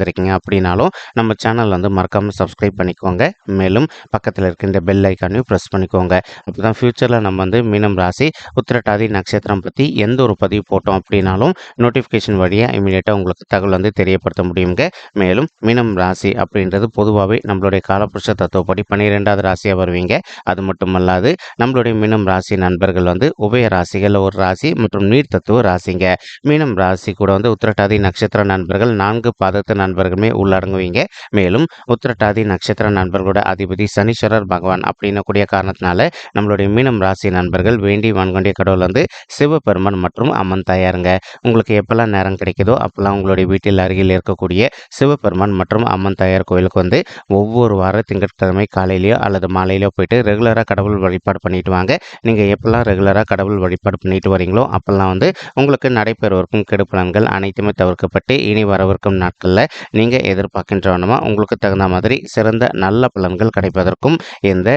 வந்திருக்கீங்க அப்படின்னாலும் நம்ம சேனல் வந்து மறக்காமல் சப்ஸ்கிரைப் பண்ணிக்கோங்க. மேலும் பக்கத்தில் இருக்கின்ற பெல் ஐக்கானையும் ப்ரெஸ் பண்ணிக்கோங்க. அப்போ தான் ஃப்யூச்சரில் நம்ம வந்து மீனம் ராசி உத்திரட்டாதி நட்சத்திரம் பற்றி எந்த ஒரு பதிவு போட்டோம் அப்படின்னாலும் நோட்டிஃபிகேஷன் வழியாக இமீடியட்டாக உங்களுக்கு தகவல் வந்து தெரியப்படுத்த முடியுங்க. மேலும் மீனம் ராசி அப்படின்றது பொதுவாகவே நம்மளுடைய காலபுருஷ தத்துவப்படி பன்னிரெண்டாவது ராசியாக வருவீங்க. அது மட்டும் அல்லாது நம்மளுடைய மீனம் ராசி நண்பர்கள் வந்து உபய ராசிகள் ஒரு ராசி மற்றும் நீர் தத்துவ ராசிங்க. மீனம் ராசி கூட வந்து உத்திரட்டாதி நட்சத்திர நண்பர்கள் நான்கு பாதத்து நண்பர்களுமே உள்ளடங்குவீங்க. மேலும் உத்திரட்டாதி நட்சத்திர நண்பர்களோட அதிபதி சனீஸ்வரர் பகவான் அப்படின்னு கூடிய காரணத்தினால நம்மளுடைய மீனம் ராசி நண்பர்கள் வேண்டி வான்கொண்டிய கடவுள் வந்து சிவபெருமன் மற்றும் அம்மன் தாயாருங்க. உங்களுக்கு எப்பெல்லாம் நேரம் கிடைக்குதோ அப்பெல்லாம் உங்களுடைய வீட்டில் அருகில் இருக்கக்கூடிய சிவபெருமன் மற்றும் அம்மன் தாயார் கோயிலுக்கு வந்து ஒவ்வொரு வார திங்கட்கிழமை காலையிலையோ அல்லது மாலையிலோ போயிட்டு ரெகுலராக கடவுள் வழிபாடு பண்ணிட்டு வாங்க. நீங்கள் எப்பெல்லாம் ரெகுலராக கடவுள் வழிபாடு பண்ணிட்டு வரீங்களோ அப்பெல்லாம் வந்து உங்களுக்கு நடைபெறுவதற்கும் கெடுப்பலன்கள் அனைத்துமே தவிர்க்கப்பட்டு இனி வரவிருக்கும் நாட்களில் நீங்கள் எதிர்பார்க்கின்றவனமா உங்களுக்கு தகுந்த மாதிரி சிறந்த நல்ல பலன்கள் கிடைப்பதற்கும் இந்த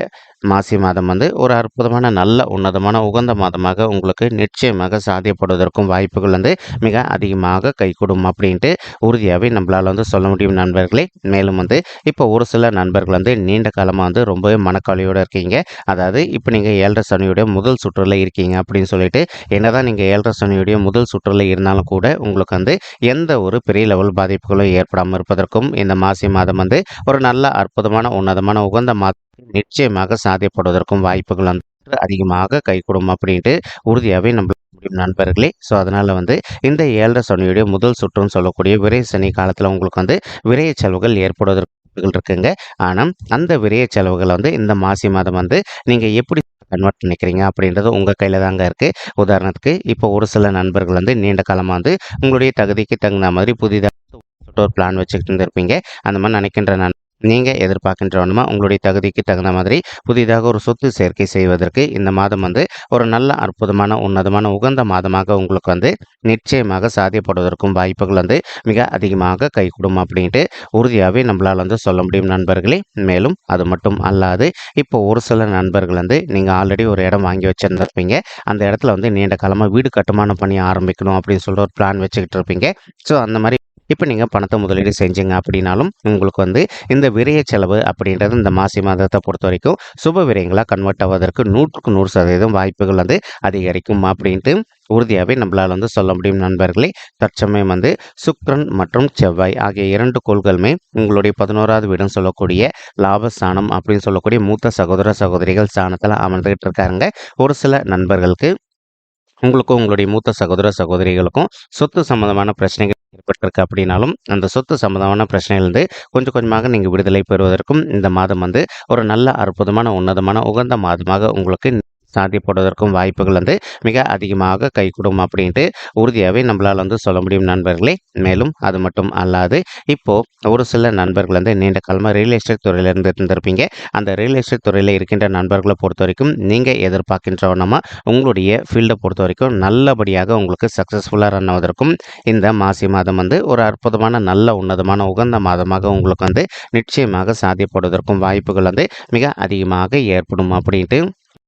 மாசி மாதம் வந்து ஒரு அற்புதமான நல்ல உன்னதமான உகந்த மாதமாக உங்களுக்கு நிச்சயமாக சாத்தியப்படுவதற்கும் வாய்ப்புகள் வந்து மிக அதிகமாக கைகூடும் அப்படின்ட்டு உறுதியாகவே நம்மளால் வந்து சொல்ல முடியும் நண்பர்களே. மேலும் வந்து இப்போ ஒரு சில நண்பர்கள் வந்து நீண்ட காலமாக வந்து ரொம்பவே மனக்கவலையோடு இருக்கீங்க. அதாவது இப்போ நீங்கள் ஏழரை சனியுடைய முதல் சுற்றில் இருக்கீங்க அப்படின்னு சொல்லிட்டு என்னதான் நீங்கள் ஏழரை சனியுடைய முதல் சுற்றில் இருந்தாலும் கூட உங்களுக்கு வந்து எந்த ஒரு பெரிய லெவல் பாதிப்புகளும் ஏற்படாமல் இருப்பதற்கும் இந்த மாசி மாதம் வந்து ஒரு நல்ல அற்புதமான உன்னதமான உகந்த மாதம் நிச்சயமாக சாதியப்படுவதற்கும் வாய்ப்புகள் வந்து அதிகமாக கைகூடும் அப்படின்ட்டு உறுதியாகவே நம்ம முடியும் நண்பர்களே. ஸோ அதனால் வந்து இந்த ஏழரை சனியுடைய முதல் சுற்றுன்னு சொல்லக்கூடிய விரை சனி காலத்தில் உங்களுக்கு வந்து விரைய செலவுகள் ஏற்படுவதற்கு இருக்குங்க. ஆனால் அந்த விரைய செலவுகளை வந்து இந்த மாசி மாதம் வந்து நீங்கள் எப்படி கன்வெர்ட் பண்ணிக்கிறீங்க அப்படின்றது உங்கள் கையில் தாங்க இருக்குது உதாரணத்துக்கு இப்போ ஒரு சில நண்பர்கள் வந்து நீண்ட காலமாக வந்து உங்களுடைய தகுதிக்கு தகுந்த மாதிரி புதிதாக ஒரு பிளான் வச்சுக்கிட்டு இருந்திருப்பீங்க. அந்த மாதிரி நினைக்கின்ற நண்பர் நீங்கள் எதிர்பார்க்கின்ற எதிர்பார்க்கின்றவனுமா உங்களுடைய தகுதிக்கு தகுந்த மாதிரி புதிதாக ஒரு சொத்து சேர்க்கை செய்வதற்கு இந்த மாதம் வந்து ஒரு நல்ல அற்புதமான உன்னதமான உகந்த மாதமாக உங்களுக்கு வந்து நிச்சயமாக சாத்தியப்படுவதற்கும் வாய்ப்புகள் வந்து மிக அதிகமாக கைகூடும் அப்படின்ட்டு உறுதியாகவே நம்மளால் வந்து சொல்ல முடியும் நண்பர்களே. மேலும் அது மட்டும் அல்லாது இப்போ ஒரு சில நண்பர்கள் வந்து நீங்கள் ஆல்ரெடி ஒரு இடம் வாங்கி வச்சுருந்துருப்பீங்க. அந்த இடத்துல வந்து நீண்ட காலமாக வீடு கட்டுமானம் பண்ணி ஆரம்பிக்கணும் அப்படின்னு சொல்லிட்டு ஒரு பிளான் வச்சுக்கிட்டு இருப்பீங்க. ஸோ அந்த மாதிரி இப்போ நீங்கள் பணத்தை முதலீடு செஞ்சீங்க அப்படின்னாலும் உங்களுக்கு வந்து இந்த விரைய செலவு அப்படின்றது இந்த மாசி மாதத்தை பொறுத்த வரைக்கும் சுப விரயங்களாக கன்வெர்ட் ஆவதற்கு நூற்றுக்கு நூறு சதவீதம் வாய்ப்புகள் வந்து அதிகரிக்கும் அப்படின்ட்டு உறுதியாகவே நம்மளால் வந்து சொல்ல முடியும் நண்பர்களே. தற்சமயம் வந்து சுக்ரன் மற்றும் செவ்வாய் ஆகிய இரண்டு கோள்களுமே உங்களுடைய பதினோராவது வீடுன்னு சொல்லக்கூடிய லாபஸ்தானம் அப்படின்னு சொல்லக்கூடிய மூத்த சகோதர சகோதரிகள் ஸ்தானத்தில் அமர்ந்துகிட்டு இருக்காருங்க. ஒரு சில நண்பர்களுக்கு உங்களுக்கும் உங்களுடைய மூத்த சகோதர சகோதரிகளுக்கும் சொத்து சம்பந்தமான பிரச்சனைகள் ஏற்பட்டிருக்கு அப்படின்னாலும் அந்த சொத்து சம்பந்தமான பிரச்சனையிலிருந்து கொஞ்சம் கொஞ்சமாக நீங்கள் விடுதலை பெறுவதற்கும் இந்த மாதம் வந்து ஒரு நல்ல அற்புதமான உன்னதமான உகந்த மாதமாக உங்களுக்கு சாத்தியப்படுவதற்கும் வாய்ப்புகள் வந்து மிக அதிகமாக கைகூடும் அப்படின்ட்டு உறுதியாகவே நம்மளால் வந்து சொல்ல முடியும் நண்பர்களே. மேலும் அது மட்டும் அல்லாது இப்போது ஒரு சில நண்பர்கள் வந்து நீண்ட காலமாக ரியல் எஸ்டேட் துறையில் இருந்து இருந்திருப்பீங்க. அந்த ரியல் எஸ்டேட் துறையில் இருக்கின்ற நண்பர்களை பொறுத்த வரைக்கும் நீங்கள் எதிர்பார்க்கின்றவனமா உங்களுடைய ஃபீல்டை பொறுத்த வரைக்கும் நல்லபடியாக உங்களுக்கு சக்ஸஸ்ஃபுல்லாக ரன் ஆவதற்கும் இந்த மாசி மாதம் வந்து ஒரு அற்புதமான நல்ல உன்னதமான உகந்த மாதமாக உங்களுக்கு வந்து நிச்சயமாக சாத்தியப்படுவதற்கும் வாய்ப்புகள் வந்து மிக அதிகமாக ஏற்படும் அப்படின்ட்டு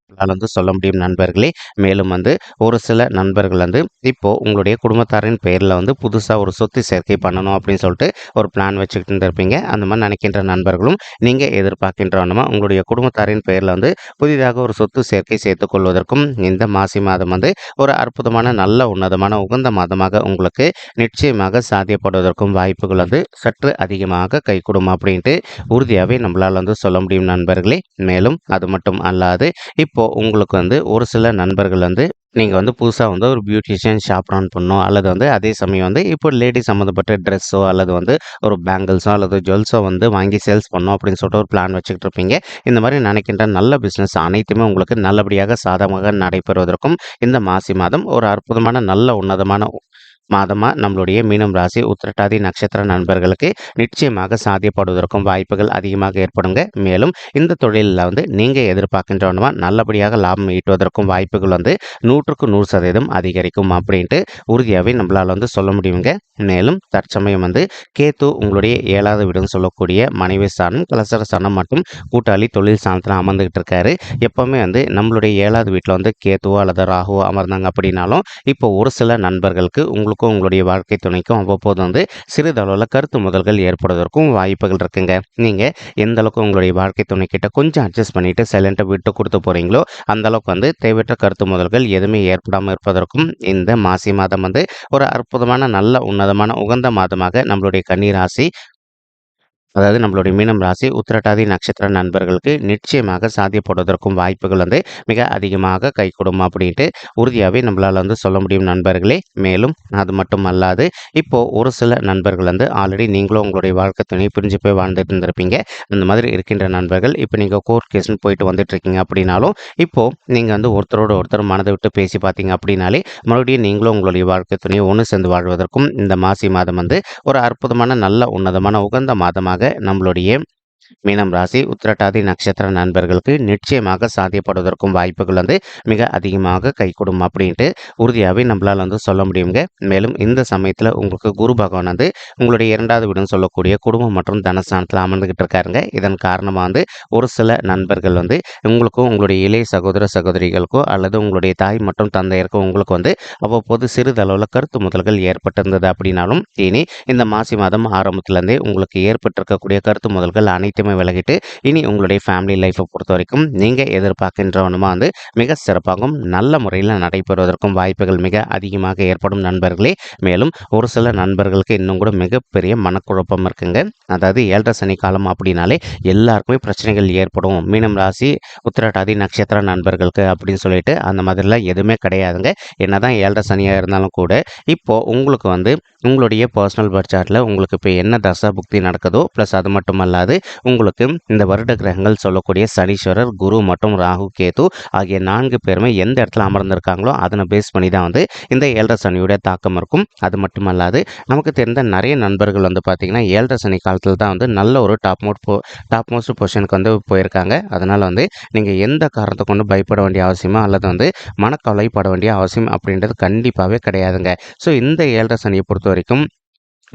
நம்மளால் வந்து சொல்ல முடியும் நண்பர்களே. மேலும் வந்து ஒரு சில நண்பர்கள் வந்து இப்போது உங்களுடைய குடும்பத்தாரின் பெயரில் வந்து புதுசாக ஒரு சொத்து சேர்க்கை பண்ணணும் அப்படின்னு சொல்லிட்டு ஒரு பிளான் வச்சுக்கிட்டு இருந்திருப்பீங்க அந்த மாதிரி நினைக்கின்ற நண்பர்களும் நீங்கள் எதிர்பார்க்கின்றவனுமா உங்களுடைய குடும்பத்தாரின் பெயரில் வந்து புதிதாக ஒரு சொத்து சேர்க்கை சேர்த்துக் கொள்வதற்கும் இந்த மாசி மாதம் வந்து ஒரு அற்புதமான நல்ல உன்னதமான உகந்த மாதமாக உங்களுக்கு நிச்சயமாக சாத்தியப்படுவதற்கும் வாய்ப்புகள் வந்து சற்று அதிகமாக கைகூடும் அப்படின்ட்டு உறுதியாகவே நம்மளால் வந்து சொல்ல முடியும் நண்பர்களே. மேலும் அது மட்டும் அல்லாது இப்போது உங்களுக்கு வந்து ஒரு சில நண்பர்கள் வந்து நீங்கள் வந்து புதுசாக வந்து ஒரு பியூட்டிஷியன் ஷாப் ரன் பண்ணணும் அல்லது வந்து அதே சமயம் வந்து இப்போ லேடிஸ் சம்மந்தப்பட்ட ட்ரெஸ்ஸோ அல்லது வந்து ஒரு பேங்கிள்ஸோ அல்லது ஜுவல்ஸோ வந்து வாங்கி சேல்ஸ் பண்ணணும் அப்படின்னு சொல்லிட்டு ஒரு பிளான் வச்சுக்கிட்டு இருப்பீங்க. இந்த மாதிரி நினைக்கின்ற நல்ல பிஸ்னஸ் அனைத்துமே உங்களுக்கு நல்லபடியாக சாதகமாக நடைபெறுவதற்கும் இந்த மாசி மாதம் ஒரு அற்புதமான நல்ல உன்னதமான மாதமாக நம்மளுடைய மீனம் ராசி உத்திரட்டாதி நட்சத்திர நண்பர்களுக்கு நிச்சயமாக சாத்தியப்படுவதற்கும் வாய்ப்புகள் அதிகமாக ஏற்படுங்க. மேலும் இந்த தொழிலில் வந்து நீங்கள் எதிர்பார்க்கின்றவனுமா நல்லபடியாக லாபம் ஈட்டுவதற்கும் வாய்ப்புகள் வந்து நூற்றுக்கு நூறு சதவீதம் அதிகரிக்கும் அப்படின்ட்டு உறுதியாகவே நம்மளால் வந்து சொல்ல முடியுங்க. மேலும் தற்சமயம் வந்து கேத்து உங்களுடைய ஏழாவது வீடுன்னு சொல்லக்கூடிய மனைவி ஸ்தானம் கலசர ஸ்தானம் மற்றும் கூட்டாளி தொழில் ஸ்தானத்தில் அமர்ந்துகிட்டு இருக்காரு. எப்போவுமே வந்து நம்மளுடைய ஏழாவது வீட்டில் வந்து கேத்துவோ அல்லது ராகுவோ அமர்ந்தாங்க அப்படின்னாலும் இப்போ ஒரு சில நண்பர்களுக்கு உங்களுக்கும் உங்களுடைய வாழ்க்கை துணைக்கும் அவ்வப்போது வந்து சிறிதளவில் கருத்து முதல்கள் ஏற்படுவதற்கும் வாய்ப்புகள் இருக்குங்க. நீங்கள் எந்த அளவுக்கு உங்களுடைய வாழ்க்கை துணை கிட்ட கொஞ்சம் அட்ஜஸ்ட் பண்ணிட்டு சைலண்ட்டாக விட்டு கொடுத்து போகிறீங்களோ அந்த அளவுக்கு வந்து தேவையற்ற கருத்து முதல்கள் எதுவுமே ஏற்படாமல் இருப்பதற்கும் இந்த மாசி மாதம் வந்து ஒரு அற்புதமான நல்ல உன்னதமான உகந்த மாதமாக நம்மளுடைய கன்னிராசி அதாவது நம்மளுடைய மீனம் ராசி உத்திரட்டாதி நட்சத்திர நண்பர்களுக்கு நிச்சயமாக சாத்தியப்படுவதற்கும் வாய்ப்புகள் வந்து மிக அதிகமாக கைகூடும் அப்படின்ட்டு உறுதியாகவே நம்மளால் வந்து சொல்ல முடியும் நண்பர்களே. மேலும் அது மட்டும் அல்லாது இப்போது ஒரு சில நண்பர்கள் வந்து ஆல்ரெடி நீங்களும் உங்களுடைய வாழ்க்கை துணை பிரிஞ்சு போய் வாழ்ந்துட்டு இருந்திருப்பீங்க அந்த மாதிரி இருக்கின்ற நண்பர்கள் இப்போ நீங்கள் கோர்ட் கேஸ்னு போயிட்டு வந்துட்டுருக்கீங்க அப்படின்னாலும் இப்போது நீங்கள் வந்து ஒருத்தரோட ஒருத்தர் மனதை விட்டு பேசி பார்த்தீங்க அப்படின்னாலே மறுபடியும் நீங்களும் உங்களுடைய வாழ்க்கை துணையை ஒன்று சேர்ந்து வாழ்வதற்கும் இந்த மாசி மாதம் வந்து ஒரு அற்புதமான நல்ல உன்னதமான உகந்த மாதமாக நம்மளுடைய மீனம் ராசி உத்திரட்டாதி நட்சத்திர நண்பர்களுக்கு நிச்சயமாக சாத்தியப்படுவதற்கும் வாய்ப்புகள் வந்து மிக அதிகமாக கைகூடும் அப்படின்ட்டு உறுதியாகவே நம்மளால் வந்து சொல்ல முடியுங்க. மேலும் இந்த சமயத்தில் உங்களுக்கு குரு பகவான் வந்து உங்களுடைய இரண்டாவது வீடுன்னு சொல்லக்கூடிய குடும்பம் மற்றும் தனஸ்தானத்தில் அமர்ந்துகிட்டு இருக்காருங்க. இதன் காரணமாக வந்து ஒரு சில நண்பர்கள் வந்து உங்களுக்கும் உங்களுடைய இளைய சகோதர சகோதரிகளுக்கோ அல்லது உங்களுடைய தாய் மற்றும் தந்தையருக்கோ உங்களுக்கு வந்து அவ்வப்போது சிறிதளவில் கருத்து முதல்கள் ஏற்பட்டிருந்தது அப்படின்னாலும் இனி இந்த மாசி மாதம் ஆரம்பத்திலேருந்தே உங்களுக்கு ஏற்பட்டிருக்கக்கூடிய கருத்து முதல்கள் அனைத்து அனைத்துமே விலகிட்டு இனி உங்களுடைய ஃபேமிலி லைஃப்பை பொறுத்த வரைக்கும் நீங்கள் எதிர்பார்க்கின்றவனுமா வந்து மிக சிறப்பாகவும் நல்ல முறையில் நடைபெறுவதற்கும் வாய்ப்புகள் மிக அதிகமாக ஏற்படும் நண்பர்களே. மேலும் ஒரு சில நண்பர்களுக்கு இன்னும் கூட மிகப்பெரிய மனக்குழப்பம் இருக்குங்க. அதாவது ஏழரை சனி காலம் அப்படின்னாலே எல்லாருக்குமே பிரச்சனைகள் ஏற்படும். மீனம் ராசி உத்திரட்டாதி நட்சத்திர நண்பர்களுக்கு அப்படின்னு சொல்லிட்டு அந்த மாதிரிலாம் எதுவுமே கிடையாதுங்க. என்னதான் ஏழரை சனியாக இருந்தாலும் கூட இப்போது உங்களுக்கு வந்து உங்களுடைய பர்சனல் பட்ஜெட்டில் உங்களுக்கு இப்போ என்ன தசா புக்தி நடக்குதோ ப்ளஸ் அது மட்டும் அல்லாது உங்களுக்கு இந்த வருட கிரகங்கள் சொல்லக்கூடிய சனீஸ்வரர் குரு மற்றும் ராகு கேது ஆகிய நான்கு பேருமே எந்த இடத்துல அமர்ந்திருக்காங்களோ அதனை பேஸ் பண்ணி தான் வந்து இந்த ஏழரை சனியுடைய தாக்கம் இருக்கும். அது மட்டும் அல்லாது நமக்கு தெரிந்த நிறைய நண்பர்கள் வந்து பார்த்திங்கன்னா ஏழரை சனி காலத்தில் தான் வந்து நல்ல ஒரு டாப் மோட் போ டாப் மோஸ்ட் பொசிஷனுக்கு வந்து போயிருக்காங்க. அதனால் வந்து நீங்கள் எந்த காரணத்தை கொண்டு பயப்பட வேண்டிய அவசியமோ அல்லது வந்து மனக்கவலைப்பட வேண்டிய அவசியம் அப்படின்றது கண்டிப்பாகவே கிடையாதுங்க. ஸோ இந்த ஏழரை சனியை பொறுத்த வரைக்கும்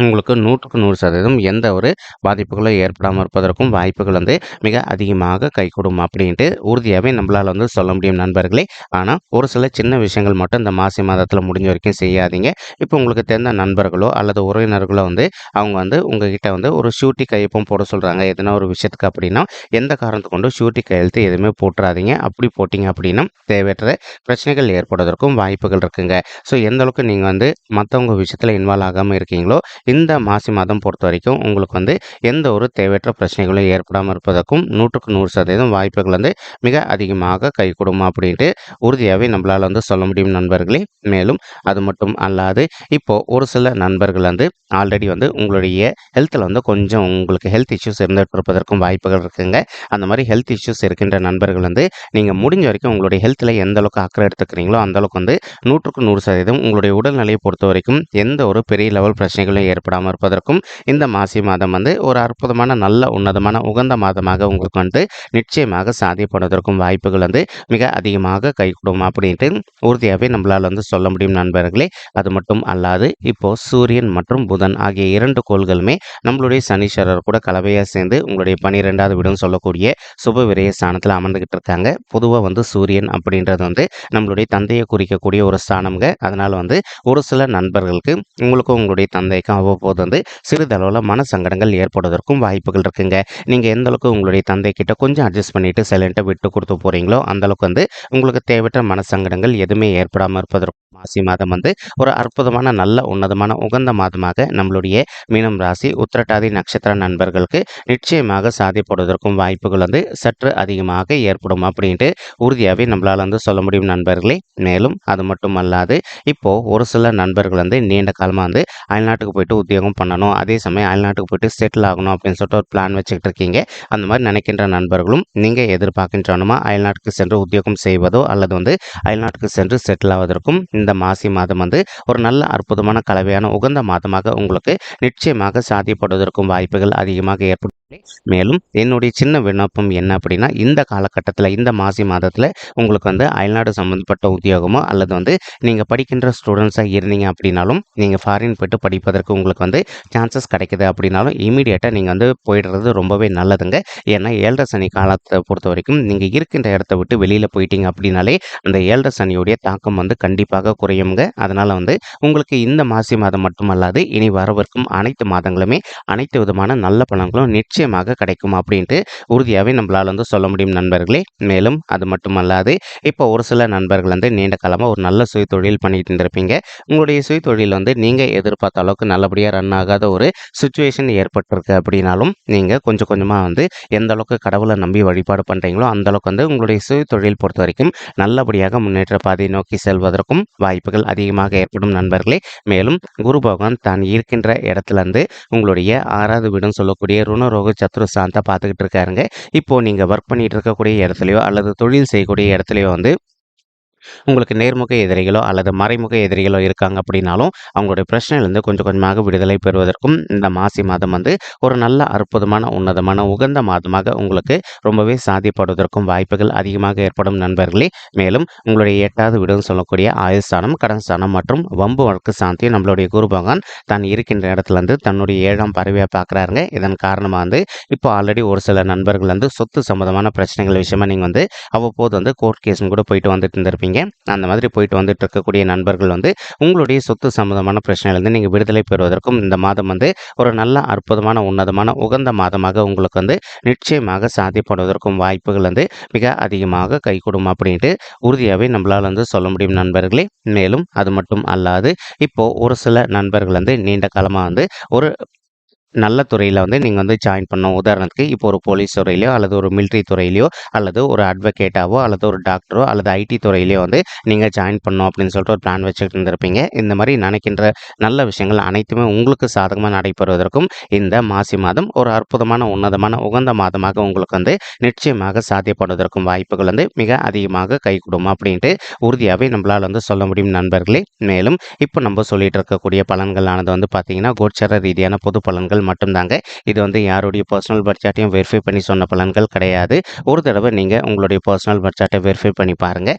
உங்களுக்கு நூற்றுக்கு நூறு சதவீதம் எந்த ஒரு பாதிப்புகளும் ஏற்படாமல் இருப்பதற்கும் வாய்ப்புகள் வந்து மிக அதிகமாக கைகூடும் அப்படின்ட்டு உறுதியாகவே நம்மளால் வந்து சொல்ல முடியும் நண்பர்களே. ஆனால் ஒரு சில சின்ன விஷயங்கள் மட்டும் இந்த மாசி மாதத்தில் முடிஞ்ச வரைக்கும் செய்யாதீங்க. இப்போ உங்களுக்கு தெரிந்த நண்பர்களோ அல்லது உறவினர்களோ வந்து அவங்க வந்து உங்ககிட்ட வந்து ஒரு ஷூட்டி கையொப்பம் போட சொல்கிறாங்க எதனா ஒரு விஷயத்துக்கு அப்படின்னா எந்த காரணத்து கொண்டு ஷூட்டி கையெழுத்து எதுவுமே போட்டுறாதீங்க. அப்படி போட்டிங்க அப்படின்னா தேவையற்ற பிரச்சனைகள் ஏற்படுவதற்கும் வாய்ப்புகள் இருக்குங்க. ஸோ எந்த அளவுக்கு நீங்கள் வந்து மற்றவங்க விஷயத்தில் இன்வால்வ் ஆகாமல் இருக்கீங்களோ இந்த மாசி மாதம் பொறுத்த வரைக்கும் உங்களுக்கு வந்து எந்த ஒரு தேவையற்ற பிரச்சனைகளும் ஏற்படாமல் இருப்பதற்கும் நூற்றுக்கு நூறு சதவீதம் வாய்ப்புகள் வந்து மிக அதிகமாக கைகூடும் அப்படின்ட்டு உறுதியாகவே நம்மளால் வந்து சொல்ல முடியும் நண்பர்களே. மேலும் அது மட்டும் அல்லாது இப்போது ஒரு சில நண்பர்கள் வந்து ஆல்ரெடி வந்து உங்களுடைய ஹெல்த்தில் வந்து கொஞ்சம் உங்களுக்கு ஹெல்த் இஷ்யூஸ் இருந்துட்டு இருப்பதற்கும் வாய்ப்புகள் இருக்குங்க. அந்த மாதிரி ஹெல்த் இஷ்யூஸ் இருக்கின்ற நண்பர்கள் வந்து நீங்கள் முடிஞ்ச வரைக்கும் உங்களுடைய ஹெல்த்தில் எந்த அளவுக்கு அக்கறை எடுத்துக்கிறீங்களோ அந்தளவுக்கு வந்து நூற்றுக்கு நூறு சதவீதம் உங்களுடைய உடல்நிலையை பொறுத்த வரைக்கும் எந்த ஒரு பெரிய லெவல் பிரச்சனைகளும் ஏற்படாமல் இருப்பதற்கும் இந்த மாசி மாதம் வந்து ஒரு அற்புதமான நல்ல உன்னதமான உகந்த மாதமாக உங்களுக்கு வந்து நிச்சயமாக சாதிப்படுவதற்கும் வாய்ப்புகள் வந்து மிக அதிகமாக கைகூடும் அப்படின்ட்டு உறுதியாகவே நம்மளால் வந்து சொல்ல முடியும் நண்பர்களே. அது மட்டும் அல்லாது இப்போ சூரியன் மற்றும் புதன் ஆகிய இரண்டு கோள்களுமே நம்மளுடைய சனீஸ்வரர் கூட கலவையாக சேர்ந்து உங்களுடைய பனிரெண்டாவது வீடுன்னு சொல்லக்கூடிய சுப விரய ஸ்தானத்தில் அமர்ந்துகிட்டு இருக்காங்க. பொதுவாக வந்து சூரியன் அப்படின்றது வந்து நம்மளுடைய தந்தையை குறிக்கக்கூடிய ஒரு ஸ்தானம்ங்க. அதனால் வந்து ஒரு சில நண்பர்களுக்கு உங்களுக்கும் உங்களுடைய தந்தைக்கும் அவ்வப்போது வந்து சிறிதளவில் மன சங்கடங்கள் ஏற்படுவதற்கும் வாய்ப்புகள் இருக்குங்க. நீங்கள் எந்த அளவுக்கு உங்களுடைய தந்தை கிட்ட கொஞ்சம் அட்ஜஸ்ட் பண்ணிட்டு சைலண்ட்டாக விட்டு கொடுத்து போகிறீங்களோ அந்த அளவுக்கு வந்து உங்களுக்கு தேவையற்ற மன சங்கடங்கள் எதுவுமே ஏற்படாமல் இருப்பதற்கும் மாசி மாதம் வந்து ஒரு அற்புதமான நல்ல உன்னதமான உகந்த மாதமாக நம்மளுடைய மீனம் ராசி உத்திரட்டாதி நட்சத்திர நண்பர்களுக்கு நிச்சயமாக சாதிப்படுவதற்கும் வாய்ப்புகள் வந்து சற்று அதிகமாக ஏற்படும் அப்படின்ட்டு உறுதியாகவே நம்மளால் வந்து சொல்ல முடியும் நண்பர்களே. மேலும் அது மட்டும் அல்லாது இப்போது ஒரு சில நண்பர்கள் வந்து நீண்ட காலமாக வந்து அயல்நாட்டுக்கு போயிட்டு உத்தியோகம் பண்ணணும் அதே சமயம் அயல்நாட்டுக்கு போயிட்டு செட்டில் ஆகணும் அப்படின்னு சொல்லிட்டு ஒரு பிளான் வச்சுக்கிட்டு இருக்கீங்க. அந்த மாதிரி நினைக்கின்ற நண்பர்களும் நீங்கள் எதிர்பார்க்கின்றனுமா அயல்நாட்டுக்கு சென்று உத்தியோகம் செய்வதோ அல்லது வந்து அயல்நாட்டுக்கு சென்று செட்டில் ஆவதற்கும் இந்த மாசி மாதம் வந்து ஒரு நல்ல அற்புதமான கலவையான உகந்த மாதமாக உங்களுக்கு நிச்சயமாக சாத்தியப்படுவதற்கும் வாய்ப்புகள் அதிகமாக ஏற்படும். மேலும் என்னுடைய சின்ன விண்ணப்பம் என்ன அப்படின்னா இந்த காலகட்டத்தில் இந்த மாசி மாதத்தில் உங்களுக்கு வந்து அயல்நாடு சம்மந்தப்பட்ட உத்தியோகமோ அல்லது வந்து நீங்கள் படிக்கின்ற ஸ்டூடெண்ட்ஸாக இருந்தீங்க அப்படின்னாலும் நீங்கள் ஃபாரின் போய்ட்டு படிப்பதற்கு உங்களுக்கு வந்து சான்சஸ் கிடைக்குது அப்படின்னாலும் இமீடியட்டாக நீங்கள் வந்து போயிடுறது ரொம்பவே நல்லதுங்க. ஏன்னா ஏழரை சனி காலத்தை பொறுத்த வரைக்கும் நீங்கள் இருக்கின்ற இடத்த விட்டு வெளியில் போயிட்டீங்க அப்படின்னாலே அந்த ஏழரை சனியுடைய தாக்கம் வந்து கண்டிப்பாக குறையுங்க. அதனால் வந்து உங்களுக்கு இந்த மாசி மாதம் மட்டுமல்லாது இனி வரவிருக்கும் அனைத்து மாதங்களுமே அனைத்து விதமான நல்ல பலன்களும் நிச்சயமாக கிடைக்கும் அப்படின்ட்டு உறுதியாகவே நம்மளால் வந்து சொல்ல முடியும் நண்பர்களே. மேலும் அது மட்டுமல்லாது இப்போ ஒரு சில நண்பர்கள் வந்து நீண்ட காலமாக ஒரு நல்ல சுய தொழில் பண்ணிட்டு இருந்திருப்பீங்க. உங்களுடைய சுய தொழில் வந்து நீங்கள் எதிர்பார்த்த அளவுக்கு நல்லபடியாக ரன் ஆகாத ஒரு சுச்சுவேஷன் ஏற்பட்டிருக்கு அப்படின்னாலும் நீங்கள் கொஞ்சம் கொஞ்சமாக வந்து எந்த அளவுக்கு கடவுளை நம்பி வழிபாடு பண்ணுறீங்களோ அந்தளவுக்கு வந்து உங்களுடைய சுய தொழில் பொறுத்த வரைக்கும் நல்லபடியாக முன்னேற்ற பாதையை நோக்கி செல்வதற்கும் வாய்ப்புகள் அதிகமாக ஏற்படும் நண்பர்களே. மேலும் குரு பகவான் தான் இருக்கின்ற இடத்துலேருந்து உங்களுடைய ஆறாவது வீடுன்னு சொல்லக்கூடிய ருணரோக சத்ரு சாந்தா பார்த்துக்கிட்டு இருக்காருங்க. இப்போது நீங்கள் ஒர்க் பண்ணிட்டு இருக்கக்கூடிய இடத்துலையோ அல்லது தொழில் செய்யக்கூடிய இடத்துலையோ வந்து உங்களுக்கு நேர்முக எதிரிகளோ அல்லது மறைமுக எதிரிகளோ இருக்காங்க அப்படின்னாலும் அவங்களுடைய பிரச்சனையிலிருந்து கொஞ்சம் கொஞ்சமாக விடுதலை பெறுவதற்கும் இந்த மாசி மாதம் வந்து ஒரு நல்ல அற்புதமான உன்னதமான உகந்த மாதமாக உங்களுக்கு ரொம்பவே சாதிப்படுவதற்கும் வாய்ப்புகள் அதிகமாக ஏற்படும் நண்பர்களே. மேலும் உங்களுடைய எட்டாவது வீடுன்னு சொல்லக்கூடிய ஆயுஸ்தானம் கடன் ஸ்தானம் மற்றும் வம்பு வழக்கு சாந்தியும் நம்மளுடைய குரு பகவான் தான் இருக்கின்ற இடத்துல இருந்து தன்னுடைய ஏழாம் பறவையாக பார்க்குறாருங்க. இதன் காரணமாக வந்து இப்போ ஆல்ரெடி ஒரு சில நண்பர்கள் வந்து சொத்து சம்மந்தமான பிரச்சனைகள் விஷயமா நீங்கள் வந்து அவ்வப்போது வந்து கோர்ட் கேஸும் கூட போயிட்டு வந்துட்டு இருந்திருப்பீங்க. அந்த மாதிரி போயிட்டு வந்துட்டு இருக்கக்கூடிய நண்பர்கள் வந்து உங்களுடைய சொத்து சம்மந்தமான பிரச்சனையிலேருந்து நீங்கள் விடுதலை பெறுவதற்கும் இந்த மாதம் வந்து ஒரு நல்ல அற்புதமான உன்னதமான உகந்த மாதமாக உங்களுக்கு வந்து நிச்சயமாக சாத்தியப்படுவதற்கும் வாய்ப்புகள் வந்து மிக அதிகமாக கைகூடும் அப்படின்ட்டு உறுதியாகவே நம்மளால் வந்து சொல்ல முடியும் நண்பர்களே. மேலும் அது மட்டும் அல்லாது இப்போது ஒரு சில நண்பர்கள் வந்து நீண்ட காலமாக வந்து ஒரு நல்ல துறையில் வந்து நீங்கள் வந்து ஜாயின் பண்ணணும் உதாரணத்துக்கு இப்போ ஒரு போலீஸ் துறையிலையோ அல்லது ஒரு மிலிட்ரி துறையிலையோ அல்லது ஒரு அட்வொகேட்டாவோ அல்லது ஒரு டாக்டரோ அல்லது ஐடி துறையிலையோ வந்து நீங்கள் ஜாயின் பண்ணணும் அப்படின்னு சொல்லிட்டு ஒரு பிளான் வச்சுட்டு இருந்திருப்பீங்க. இந்த மாதிரி நினைக்கின்ற நல்ல விஷயங்கள் அனைத்துமே உங்களுக்கு சாதகமாக நடைபெறுவதற்கும் இந்த மாசி மாதம் ஒரு அற்புதமான உன்னதமான உகந்த மாதமாக உங்களுக்கு வந்து நிச்சயமாக சாத்தியப்படுவதற்கும் வாய்ப்புகள் வந்து மிக அதிகமாக கைகூடும் அப்படின்ட்டு உறுதியாகவே நம்மளால் வந்து சொல்ல முடியும் நண்பர்களே. மேலும் இப்போ நம்ம சொல்லிட்டு இருக்கக்கூடிய பலன்களானது வந்து பார்த்தீங்கன்னா கோச்சர ரீதியான பொது பலன்கள் மட்டும்தாங்க. இது வந்து யாருடைய பர்சனல் பட்ஜெட்டையும் வெரிஃபை பண்ணி சொன்ன பலன்கள் கிடையாது. ஒரு தடவை நீங்கள் உங்களுடைய பர்சனல் பட்ஜெட்டை வெரிஃபை பண்ணி பாருங்கள்